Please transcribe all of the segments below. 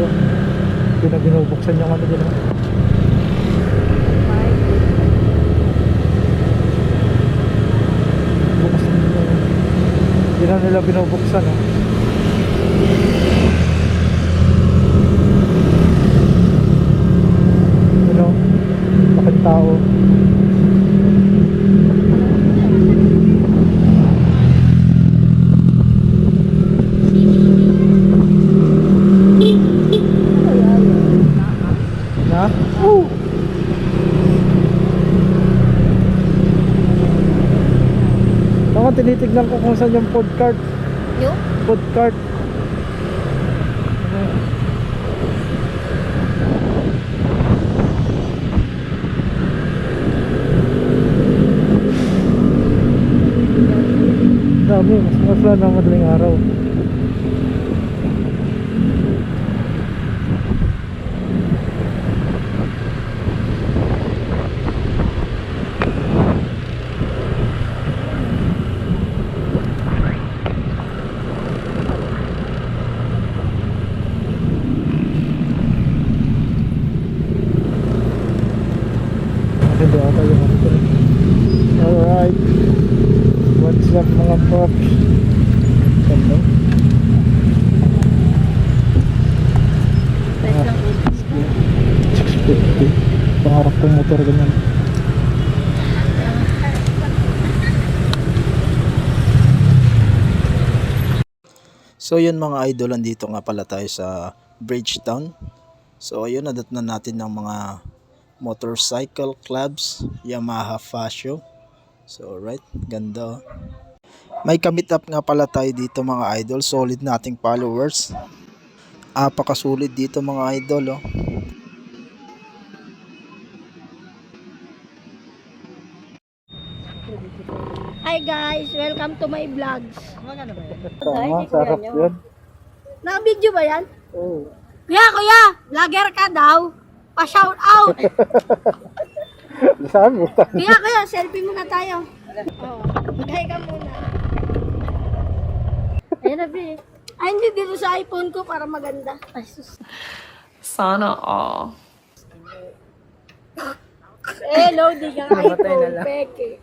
dito. Hindi na binubuksan yung ano dito. Hindi na nila binubuksan. Oh. You know, laking tao. Na? Oo. Ako tinitignan ko kung saan yung food cart. Yung? Food cart. Dami, mas mas na madaling araw. Hindi ata yung ano. Alright. What's up mga props? Hello. 650. Pangarap kong motor ganyan. So yun mga idol, andito nga pala tayo sa Bridgetown. So ayun, nadatnan natin ng mga motorcycle clubs, Yamaha Fascio. So right, ganda. May kamit up nga pala tayo dito mga idol, solid nating followers. Apakasulit dito mga idol oh. Hi guys, welcome to my vlogs. Tama, sarap yun. Naka-video ba yan? Oh. Kuya, kuya, vlogger ka daw. Pa-shout out. Sabi mo. kuya, kuya, selfie muna tayo. Oh, maghay ka muna. Ayun na, Bi. Ay, hindi dito sa iPhone ko para maganda. Ay, sus. Sana all. Eh, loading ang iPhone. Peke.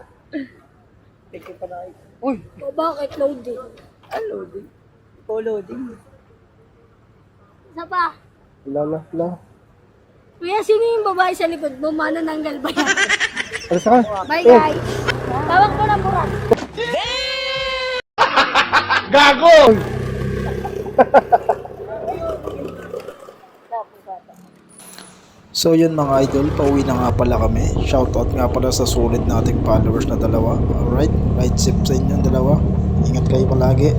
Peke pa na. Uy! O bakit loading? Ah, loading. Po loading. Isa pa. Lala, lala. Kuya, sino yung babae sa likod mo? Manananggal ba yan? Alas ka? Bye guys. Tawag mo na burak. So yun mga idol, pauwi na nga pala kami. Shoutout nga pala sa sulit nating followers na dalawa. Alright, right safe sa inyong dalawa. Ingat kayo palagi.